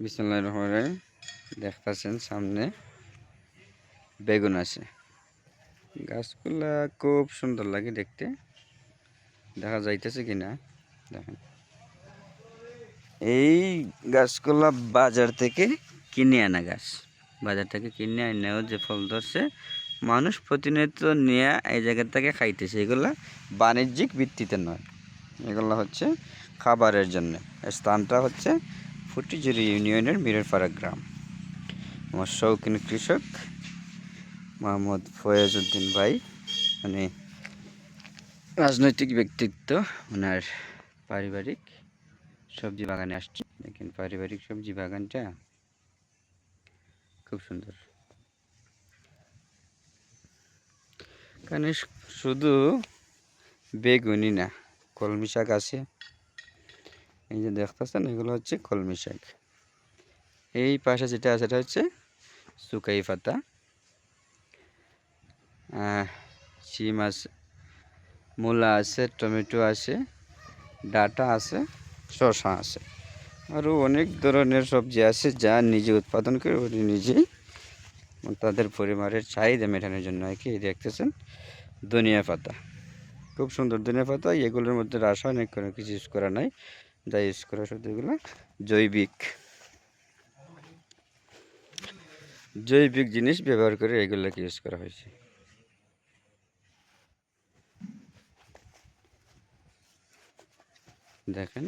বিসমুল্লাহ রহমান দেখতেছেন সামনে বেগুন আছে। গাছগুলা খুব সুন্দর লাগে দেখতে। দেখা যাইতেছে কিনা? দেখেন। এই গাছগুলা বাজার থেকে কিনে আনা গাছ। বাজার থেকে কিনে আনাও যে ফল ধরছে, মানুষ প্রতিনিয়ত নিয়ে এই জায়গা থেকে খাইতেছে। এগুলা বাণিজ্যিক ভিত্তিতে নয়। এগুলো হচ্ছে খাবারের জন্য। স্থানটা হচ্ছে ফুটিজুরি ইউনিয়নের মিররপাড়া গ্রাম। আমার শৌখিন কৃষক মোহাম্মদ ফয়েজ উদ্দিন ভাই মানে রাজনৈতিক ব্যক্তিত্ব ওনার পারিবারিক সবজি বাগানে আসছে। দেখেন পারিবারিক সবজি বাগানটা খুব সুন্দর। শু- শুধু বেগুনি না, কলমি শাক আছে এই যে দেখতেছেন, এগুলো হচ্ছে কলমি শাক। এই পাশে যেটা আছে সেটা হচ্ছে সুকাই পাতা। শিম আছে, মূলা আছে, টমেটো আছে, ডাটা আছে, শসা আছে। আরও অনেক ধরনের সবজি আছে যা নিজে উৎপাদন করে উনি নিজেই তাদের পরিবারের চাহিদা মেটানোর জন্য আর কি। দেখতেছেন, ধনিয়া পাতা। খুব সুন্দর ধনিয়া পাতা, এগুলোর মধ্যে রাসায়নিক কোনো কিছু ইউজ করা নাই। যা ইউজ করা এগুলো জৈবিক। জৈবিক জিনিস ব্যবহার করে এগুলোকে ইউজ করা হয়েছে? দেখেন।